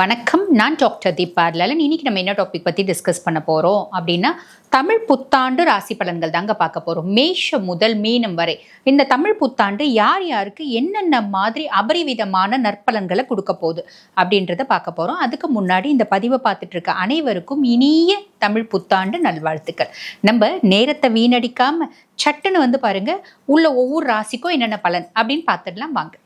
வணக்கம். நான் டாக்டர் தீபா லலன். இன்னைக்கு நம்ம என்ன டாபிக் பற்றி டிஸ்கஸ் பண்ண போகிறோம் அப்படின்னா தமிழ் புத்தாண்டு ராசி பலன்கள் தாங்க பார்க்க போகிறோம் மேஷம் முதல் மீனம் வரை. இந்த தமிழ் புத்தாண்டு யார் யாருக்கு என்னென்ன மாதிரி அபரிவிதமான நற்பலன்களை கொடுக்க போகுது அப்படின்றத பார்க்க போகிறோம் அதுக்கு முன்னாடி இந்த பதிவை பார்த்துட்டு இருக்க அனைவருக்கும் இனிய தமிழ் புத்தாண்டு நல்வாழ்த்துக்கள். நம்ம நேரத்தை வீணடிக்காமல் சட்டுன்னு வந்து பாருங்கள் உள்ள ஒவ்வொரு ராசிக்கும் என்னென்ன பலன் அப்படின்னு பார்த்துடலாம் வாங்க.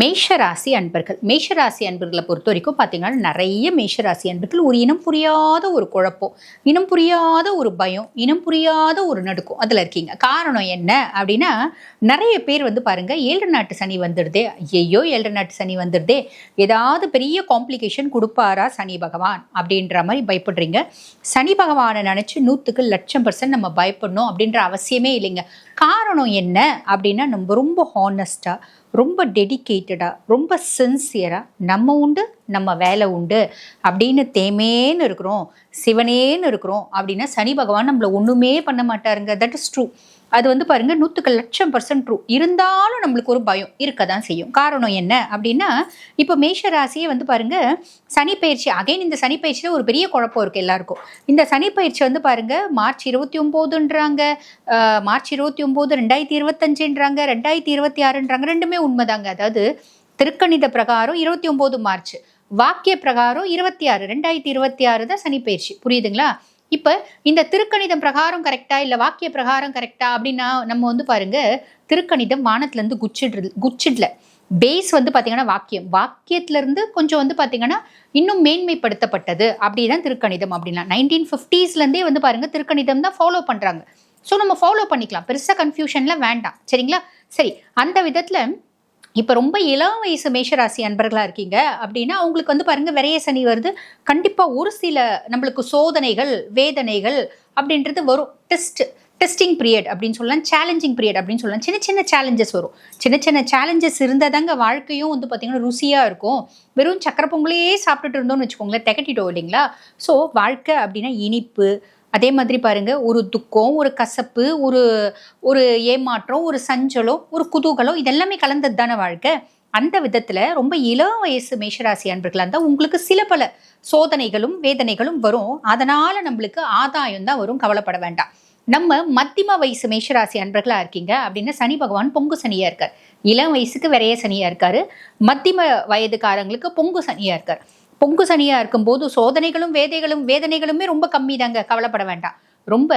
மேஷராசி அன்பர்கள். மேஷராசி அன்பர்களை பொறுத்த வரைக்கும் பார்த்தீங்கன்னா நிறைய மேஷராசி அன்பர்கள் ஒரு இனம் புரியாத ஒரு குழப்பம் இனம் புரியாத ஒரு பயம் இனம் புரியாத ஒரு நடுக்கும் அதில் இருக்கீங்க. காரணம் என்ன அப்படின்னா நிறைய பேர் வந்து பாருங்கள் ஏழு நாட்டு சனி வந்துடுதே. ஐயோ ஏழு நாட்டு சனி வந்துடுதே. ஏதாவது பெரிய காம்ப்ளிகேஷன் கொடுப்பாரா சனி பகவான் அப்படின்ற மாதிரி பயப்படுறீங்க. சனி பகவானை நினச்சி நூற்றுக்கு லட்சம் பர்சன்ட் நம்ம பயப்படணும் அப்படின்ற அவசியமே இல்லைங்க. காரணம் என்ன அப்படின்னா நம்ம ரொம்ப ஹானஸ்டாக ரொம்ப டெடிக்கேட்டடாக ரொம்ப சின்சியராக நம்ம உண்டு நம்ம வேலை உண்டு அப்படின்னு தேமேன்னு இருக்கிறோம் சிவனேன்னு இருக்கிறோம் அப்படின்னா சனி பகவான் நம்மளை ஒன்றுமே பண்ண மாட்டாருங்க. தட் இஸ் ட்ரூ அது வந்து பாருங்க நூற்றுக்கு லட்சம் பர்சன்ட் ட்ரூ இருந்தாலும் நம்மளுக்கு ஒரு பயம் இருக்க தான் செய்யும். காரணம் என்ன அப்படின்னா இப்போ மேஷ ராசியே வந்து பாருங்க சனி பயிற்சி அகைன் இந்த சனி பயிற்சியில் ஒரு பெரிய குழப்பம் இருக்கு எல்லாருக்கும். இந்த சனி பயிற்சி வந்து பாருங்க மார்ச் இருபத்தி ஒம்போதுன்றாங்க மார்ச் இருபத்தி ஒம்போது ரெண்டாயிரத்தி இருபத்தஞ்சுன்றாங்க ரெண்டாயிரத்தி இருபத்தி ஆறுன்றாங்க ரெண்டுமே உண்மைதாங்க. அதாவது திருக்கணித பிரகாரம் இருபத்தி ஒம்பது மார்ச் வாக்கிய பிரகாரம் இருபத்தி ஆறு ரெண்டாயிரத்தி இருபத்தி ஆறு தான் சனி பயிற்சி. புரியுதுங்களா? இப்போ இந்த திருக்கணிதம் பிரகாரம் கரெக்டா இல்லை வாக்கிய பிரகாரம் கரெக்டா அப்படின்னா நம்ம வந்து பாருங்க திருக்கணிதம் வானத்துலேருந்து குச்சிடுறது குச்சிடல. பேஸ் வந்து பார்த்தீங்கன்னா வாக்கியம். வாக்கியத்திலேருந்து கொஞ்சம் வந்து பார்த்தீங்கன்னா இன்னும் மேன்மைப்படுத்தப்பட்டது. அப்படி தான் திருக்கணிதம் அப்படின்னா. நைன்டீன் ஃபிஃப்டீஸ்லேருந்தே வந்து பாருங்க திருக்கணிதம் தான் ஃபாலோ பண்ணுறாங்க ஸோ நம்ம ஃபாலோ பண்ணிக்கலாம். பெருசாக கன்ஃபியூஷன்லாம் வேண்டாம். சரிங்களா? சரி அந்த விதத்தில் இப்போ ரொம்ப இளம் வயசு மேஷராசி அன்பர்களாக இருக்கீங்க. அப்படின்னா அவங்களுக்கு வந்து பாருங்கள் விரைய சனி வருது. கண்டிப்பாக ஒரு சில நம்மளுக்கு சோதனைகள் வேதனைகள் அப்படின்றது வரும். டெஸ்ட் டெஸ்டிங் பீரியட் அப்படின்னு சொல்லலாம் சேலஞ்சிங் பீரியட் அப்படின்னு சொல்லலாம். சின்ன சின்ன சேலஞ்சஸ் வரும். சின்ன சின்ன சேலஞ்சஸ் இருந்தால் தாங்க வாழ்க்கையும் வந்து பார்த்திங்கன்னா ருசியாக இருக்கும். வெறும் சக்கரை பொங்கலையே சாப்பிட்டுட்டு இருந்தோம்னு வச்சுக்கோங்களேன் திகட்டிட்டோம் இல்லைங்களா? ஸோ வாழ்க்கை அப்படின்னா இனிப்பு அதே மாதிரி பாருங்க ஒரு துக்கம் ஒரு கசப்பு ஒரு ஒரு ஏமாற்றம் ஒரு சஞ்சலம் ஒரு குதூகலம் இதெல்லாமே கலந்தது தானே வாழ்க்கை? அந்த விதத்தில் ரொம்ப இளம் வயசு மேஷராசி அன்பர்களாக இருந்தால் உங்களுக்கு சில பல சோதனைகளும் வேதனைகளும் வரும். அதனால் நம்மளுக்கு ஆதாயம் தான் வரும் கவலைப்பட வேண்டாம். நம்ம மத்திம வயசு மேஷராசி அன்பர்களாக இருக்கீங்க அப்படின்னா சனி பகவான் பொங்கு சனியாக இருக்கார். இளம் வயசுக்கு விரைய சனியாக இருக்கார். மத்திம வயதுக்காரங்களுக்கு பொங்கு சனியாக இருக்கார். பொங்கு சனியாக இருக்கும்போது சோதனைகளும் வேதைகளும் வேதனைகளுமே ரொம்ப கம்மி தாங்க கவலைப்பட வேண்டாம். ரொம்ப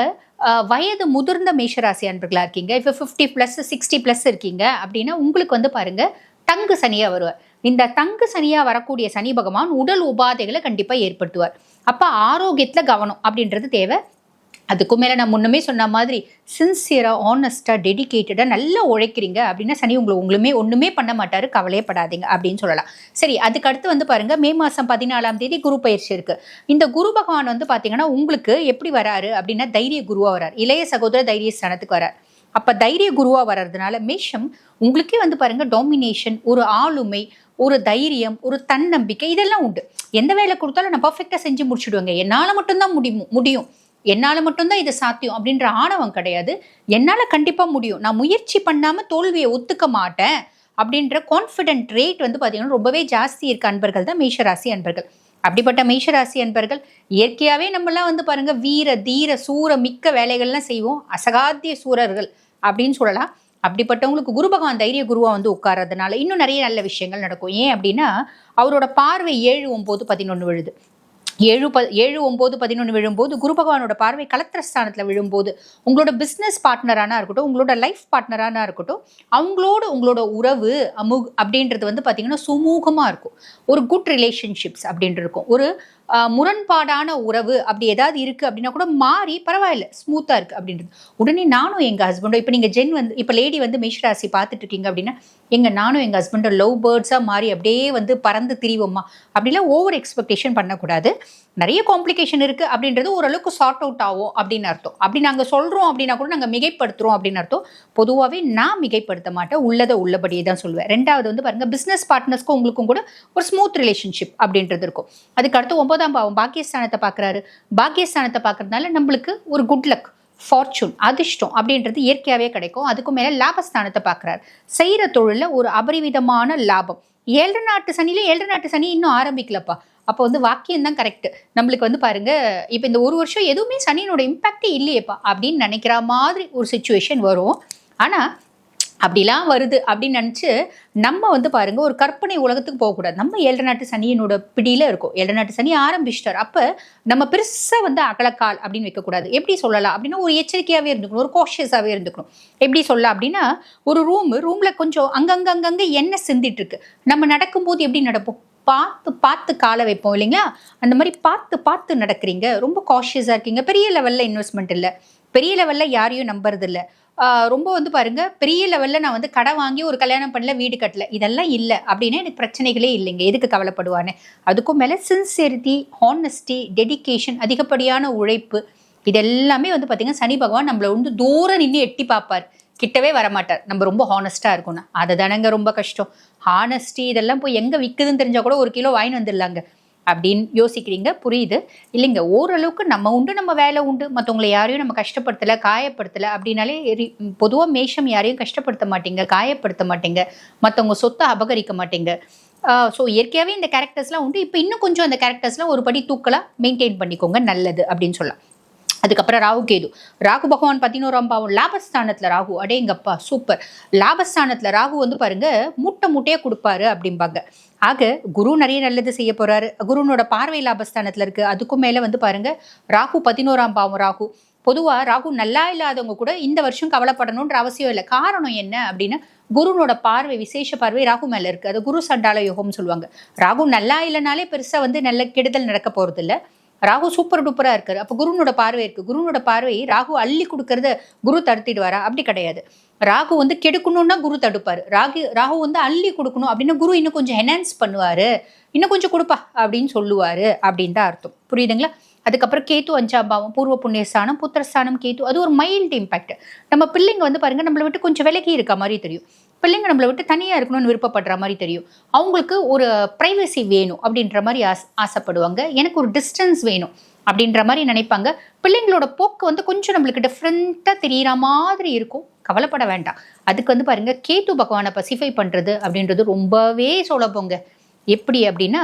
வயது முதிர்ந்த மேஷராசி அன்பர்களாக இருக்கீங்க. இப்போ ஃபிஃப்டி ப்ளஸ் சிக்ஸ்டி ப்ளஸ் இருக்கீங்க அப்படின்னா உங்களுக்கு வந்து பாருங்க தங்கு சனியாக வருவார். இந்த தங்கு சனியாக வரக்கூடிய சனி பகவான் உடல் உபாதைகளை கண்டிப்பாக ஏற்படுத்துவார். அப்போ ஆரோக்கியத்தில் கவனம் அப்படின்றது தேவை. அதுக்கு மேலே நான் முன்னமே சொன்ன மாதிரி சின்சியராக ஆனஸ்ட்டாக டெடிக்கேட்டடாக நல்லா உழைக்கிறீங்க அப்படின்னா சனி உங்களை உங்களுமே ஒன்றுமே பண்ண மாட்டார் கவலையப்படாதீங்க அப்படின்னு சொல்லலாம். சரி அதுக்கு அடுத்து வந்து பாருங்கள் மே மாதம் பதினாலாம் தேதி குரு பயிற்சி இருக்குது இந்த குரு பகவான் வந்து பார்த்தீங்கன்னா உங்களுக்கு எப்படி வராரு அப்படின்னா தைரிய குருவாக வரார். இளைய சகோதர தைரிய ஸ்தானத்துக்கு வரார். அப்போ தைரிய குருவாக வர்றதுனால மேஷம் உங்களுக்கே வந்து பாருங்கள் டாமினேஷன் ஒரு ஆளுமை ஒரு தைரியம் ஒரு தன்னம்பிக்கை இதெல்லாம் உண்டு. எந்த வேலை கொடுத்தாலும் நான் பர்ஃபெக்டாக செஞ்சு முடிச்சுடுவேங்க. என்னால் மட்டும்தான் முடியும் முடியும். என்னால் மட்டும்தான் இது சாத்தியம் அப்படின்ற ஆணவம் கிடையாது. என்னால் கண்டிப்பாக முடியும். நான் முயற்சி பண்ணாமல் தோல்வியை ஒத்துக்க மாட்டேன் அப்படின்ற கான்ஃபிடென்ட் ரேட் வந்து பார்த்தீங்கன்னா ரொம்பவே ஜாஸ்தி இருக்க அன்பர்கள் தான் மேஷராசி அன்பர்கள். அப்படிப்பட்ட மேஷராசி அன்பர்கள் இயற்கையாகவே நம்மலாம் வந்து பாருங்கள் வீர தீர சூர மிக்க வேலைகள்லாம் செய்வோம். அசகாத்திய சூரர்கள் அப்படின்னு சொல்லலாம். அப்படிப்பட்டவங்களுக்கு குரு பகவான் தைரிய குருவாக வந்து உட்கார்றதுனால இன்னும் நிறைய நல்ல விஷயங்கள் நடக்கும். ஏன் அப்படின்னா அவரோட பார்வை ஏழு ஒம்பது பதினொன்று விழுது. ஏழு ப ஏழு ஒம்பது பதினொன்று விழும்போது குரு பகவானோட பார்வை கலத்திரஸ்தானத்தில் விழும்போது உங்களோட பிஸ்னஸ் பார்ட்னரானா இருக்கட்டும் உங்களோட லைஃப் பார்ட்னரானா இருக்கட்டும் அவங்களோட உங்களோட உறவு அமு அப்படின்றது வந்து பார்த்தீங்கன்னா சுமூகமாக இருக்கும். ஒரு குட் ரிலேஷன்ஷிப்ஸ் அப்படின்ட்டு இருக்கும். ஒரு முரண்பாடான உறவு அப்படி ஏதாவது இருக்குது அப்படின்னா கூட மாறி பரவாயில்ல ஸ்மூத்தாக இருக்குது அப்படின்றது. உடனே நானும் எங்கள் ஹஸ்பண்டோ இப்போ நீங்கள் ஜென் வந்து இப்போ லேடி வந்து மேஷராசி பார்த்துட்டு இருக்கீங்க அப்படின்னா எங்கள் நானும் எங்கள் ஹஸ்பண்டோ லவ் பேர்ட்ஸாக மாறி அப்படியே வந்து பறந்து திரிவோமா? அப்படிலாம் ஓவர் எக்ஸ்பெக்டேஷன் பண்ணக்கூடாது. நிறைய காம்ப்ளிகேஷன் இருக்குது அப்படின்றது ஓரளவுக்கு சார்ட் அவுட் ஆகும் அப்படின்னு அர்த்தம். அப்படி நாங்கள் சொல்கிறோம் அப்படின்னா கூட நாங்கள் மிகைப்படுத்துகிறோம் அப்படின்னு அர்த்தம். பொதுவாகவே நான் மிகைப்படுத்த மாட்டேன். உள்ளதை உள்ளபடியே தான் சொல்லுவேன் ரெண்டாவது வந்து பாருங்கள் பிஸ்னஸ் பார்ட்னர்ஸ்க்கும் உங்களுக்கும் கூட ஒரு ஸ்மூத் ரிலேஷன்ஷிப் அப்படின்றது இருக்கும். அதுக்கு அடுத்து ஒன்பதாம் பாவம் பாக்கியஸ்தானத்தை பார்க்குறாரு. பாக்கியஸ்தானத்தை பார்க்கறதுனால நம்மளுக்கு ஒரு குட் லக் ஃபார்ச்சூன் அதிர்ஷ்டம் அப்படின்றது இயற்கையாகவே கிடைக்கும். அதுக்கு மேலே லாபஸ்தானத்தை பார்க்குறாரு. செய்கிற தொழிலில் ஒரு அபரிவிதமான லாபம். ஏழு நாட்டு சனியில் ஏழு நாட்டு சனி இன்னும் ஆரம்பிக்கலப்பா. அப்போ வந்து வாக்கியம் தான் கரெக்ட் நம்மளுக்கு வந்து பாருங்க இப்போ இந்த ஒரு வருஷம் எதுவுமே சனியினோட இம்பாக்டே இல்லையேப்பா அப்படின்னு நினைக்கிற மாதிரி ஒரு சுச்சுவேஷன் வரும். ஆனால் அப்படிலாம் வருது அப்படின்னு நினச்சி நம்ம வந்து பாருங்க ஒரு கற்பனை உலகத்துக்கு போகக்கூடாது. நம்ம ஏழு நாட்டு சனியினோட பிடியில் இருக்கும். ஏழு நாட்டு சனி ஆரம்பிச்சிட்டார். அப்போ நம்ம பெருசாக வந்து அகலக்கால் அப்படின்னு வைக்கக்கூடாது. எப்படி சொல்லலாம்? அப்படின்னா ஒரு எச்சரிக்கையாகவே இருந்துக்கணும். ஒரு காஷியஸாகவே இருந்துக்கணும். எப்படி சொல்லலாம் அப்படின்னா ஒரு ரூம் ரூமில் கொஞ்சம் அங்கங்கே அங்கங்கே எண்ணெய் சிந்திட்டு இருக்கு. நம்ம நடக்கும்போது எப்படி நடப்போம்? பார்த்து பார்த்து காலை வைப்போம் இல்லைங்களா? அந்த மாதிரி பார்த்து பார்த்து நடக்கிறீங்க. ரொம்ப காஷியஸாக இருக்கீங்க. பெரிய லெவலில் இன்வெஸ்ட்மெண்ட் இல்லை. பெரிய லெவலில் யாரையும் நம்புறது இல்லை. ரொம்ப வந்து பாருங்க பெரிய லெவலில் நான் வந்து கடை வாங்கி ஒரு கல்யாணம் பண்ணல வீடு கட்டல. இதெல்லாம் இல்லை அப்படின்னா எனக்கு பிரச்சனைகளே இல்லைங்க. எதுக்கு கவலைப்படுவான்னு? அதுக்கும் மேலே சின்சியரிட்டி ஹானஸ்டி டெடிக்கேஷன் அதிகப்படியான உழைப்பு இதெல்லாமே வந்து பார்த்திங்கன்னா சனி பகவான் நம்மளை வந்து தூரம் நின்று எட்டி பார்ப்பார். கிட்டவே வரமாட்டார். நம்ம ரொம்ப ஹானஸ்ட்டாக இருக்கணும் அதை தானங்க ரொம்ப கஷ்டம். ஹானஸ்டி இதெல்லாம் போய் எங்கே விற்குதுன்னு தெரிஞ்சால் கூட ஒரு கிலோ வாங்கி வந்துடலாங்க. அப்படின்னு யோசிக்கிறீங்க? புரியுது. இல்லைங்க ஓரளவுக்கு நம்ம உண்டு நம்ம வேலை உண்டு. மற்றவங்களை யாரையும் நம்ம கஷ்டப்படுத்தலை காயப்படுத்தலை அப்படின்னாலே பொதுவாக மேஷம் யாரையும் கஷ்டப்படுத்த மாட்டீங்க காயப்படுத்த மாட்டீங்க. மற்றவங்க சொத்தை அபகரிக்க மாட்டீங்க. ஸோ இயற்கையாகவே இந்த கேரக்டர்ஸ்லாம் உண்டு. இப்போ இன்னும் கொஞ்சம் அந்த கேரக்டர்ஸ்லாம் ஒரு படி தூக்கலாக மெயின்டைன் பண்ணிக்கோங்க நல்லது அப்படின்னு சொல்லலாம். அதுக்கப்புறம் ராகு கேது. ராகு பகவான் பதினோராம் பாவம் லாபஸ்தானத்தில் ராகு. அடேங்கப்பா சூப்பர். லாபஸ்தானத்தில் ராகு வந்து பாருங்க மூட்டை மூட்டையாக கொடுப்பாரு அப்படிம்பாங்க. ஆக குரு நிறைய நல்லது செய்ய போறாரு. குருனோட பார்வை லாபஸ்தானத்தில் இருக்கு. அதுக்கும் மேலே வந்து பாருங்க ராகு பதினோராம் பாவம் ராகு. பொதுவாக ராகு நல்லா இல்லாதவங்க கூட இந்த வருஷம் கவலைப்படணுன்ற அவசியம் இல்லை. காரணம் என்ன அப்படின்னா குருனோட பார்வை விசேஷ பார்வை ராகு மேலே இருக்குது அது குரு சண்டால யோகம்னு சொல்லுவாங்க. ராகு நல்லா இல்லைனாலே பெருசாக வந்து நல்ல கெடுதல் நடக்க போகிறது இல்லை ராகு சூப்பர் டூப்பராக இருக்காரு. அப்போ குருனோட பார்வை இருக்குது குருனோட பார்வை ராகு அள்ளி கொடுக்கறத குரு தடுத்திடுவாரா? அப்படி கிடையாது. ராகு வந்து கெடுக்கணும்னா குரு தடுப்பார். ராகு ராகு வந்து அள்ளி கொடுக்கணும் அப்படின்னா குரு இன்னும் கொஞ்சம் என்ஹான்ஸ் பண்ணுவார். இன்னும் கொஞ்சம் கொடுப்பா அப்படின்னு சொல்லுவார் அப்படின்னு தான் அர்த்தம். புரியுதுங்களா? அதுக்கப்புறம் கேத்து அஞ்சாம்பாவம் பூர்வ புண்ணியஸ்தானம் புத்திரஸ்தானம் கேத்து அது ஒரு மைல்டு இம்பாக்ட் நம்ம பிள்ளைங்க வந்து பாருங்க நம்மளை விட்டு கொஞ்சம் விலகி இருக்க மாதிரி தெரியும். பிள்ளைங்க நம்மளை விட்டு தனியாக இருக்கணும்னு விருப்பப்படுற மாதிரி தெரியும். அவங்களுக்கு ஒரு ப்ரைவசி வேணும் அப்படின்ற மாதிரி ஆஸ் ஆசைப்படுவாங்க. எனக்கு ஒரு டிஸ்டன்ஸ் வேணும் அப்படின்ற மாதிரி நினைப்பாங்க. பிள்ளைங்களோட போக்கு வந்து கொஞ்சம் நம்மளுக்கு டிஃப்ரெண்ட்டாக தெரிகிற மாதிரி இருக்கும். கவலைப்பட வேண்டாம். அதுக்கு வந்து பாருங்கள் கேத்து பகவானை பசிஃபை பண்ணுறது அப்படின்றது ரொம்பவே சுலபங்க. எப்படி அப்படின்னா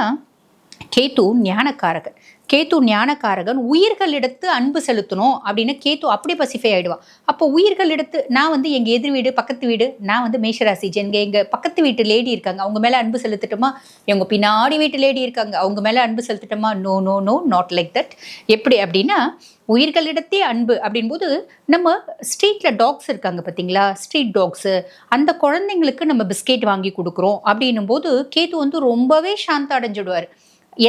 கேத்து ஞானக்காரகன். கேத்து ஞானக்காரகன் உயிர்கள் எடுத்து அன்பு செலுத்தணும் அப்படின்னு கேத்து அப்படி பசிஃபை ஆகிடுவான் அப்போ உயிர்கள் எடுத்து நான் வந்து எங்கள் எதிர் வீடு பக்கத்து வீடு நான் வந்து மேஷராசி எங்கள் எங்கள் பக்கத்து வீட்டு லேடி இருக்காங்க. அவங்க மேலே அன்பு செலுத்தட்டுமா? எங்கள் பின்னாடி வீட்டு லேடி இருக்காங்க. அவங்க மேலே அன்பு செலுத்தட்டுமா? No no no not like that எப்படி அப்படின்னா உயிர்களிடத்தே அன்பு அப்படின்போது நம்ம ஸ்ட்ரீட்டில் டாக்ஸ் இருக்காங்க பார்த்தீங்களா? ஸ்ட்ரீட் டாக்ஸு அந்த குழந்தைங்களுக்கு நம்ம பிஸ்கெட் வாங்கி கொடுக்குறோம் அப்படின்னும் போது கேத்து வந்து ரொம்பவே சாந்த அடைஞ்சிடுவார்.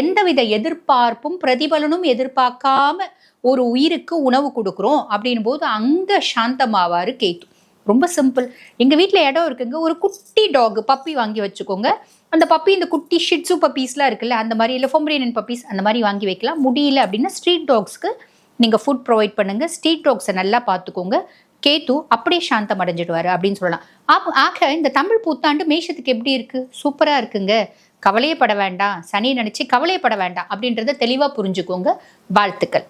எந்தவித எதிர்பார்ப்பும் பிரதிபலனும் எதிர்பார்க்காம ஒரு உயிருக்கு உணவு கொடுக்குறோம் அப்படின் போது அங்கே சாந்தமாவார் கேத்து ரொம்ப சிம்பிள் எங்கள் வீட்டில் இடம் இருக்குங்க. ஒரு குட்டி டாக் பப்பி வாங்கி வச்சுக்கோங்க. அந்த பப்பி இந்த குட்டி ஷிட்ஸு பப்பீஸ்லாம் இருக்குல்ல அந்த மாதிரி இல்லை ஃபொம்ரேனியன் பப்பீஸ் அந்த மாதிரி வாங்கி வைக்கலாம். முடியல அப்படின்னா ஸ்ட்ரீட் டாக்ஸ்க்கு நீங்கள் ஃபுட் ப்ரொவைட் பண்ணுங்கள் ஸ்ட்ரீட் டாக்ஸை நல்லா பார்த்துக்கோங்க. கேத்து அப்படியே சாந்தம் அடைஞ்சிடுவார் அப்படின்னு சொல்லலாம். ஆக இந்த தமிழ் புத்தாண்டு மேஷத்துக்கு எப்படி இருக்குது சூப்பராக இருக்குங்க. கவலையப்பட வேண்டாம். சனி நினச்சி கவலையப்பட வேண்டாம். அப்படின்றத தெளிவாக புரிஞ்சுக்கோங்க. வாழ்த்துக்கள்.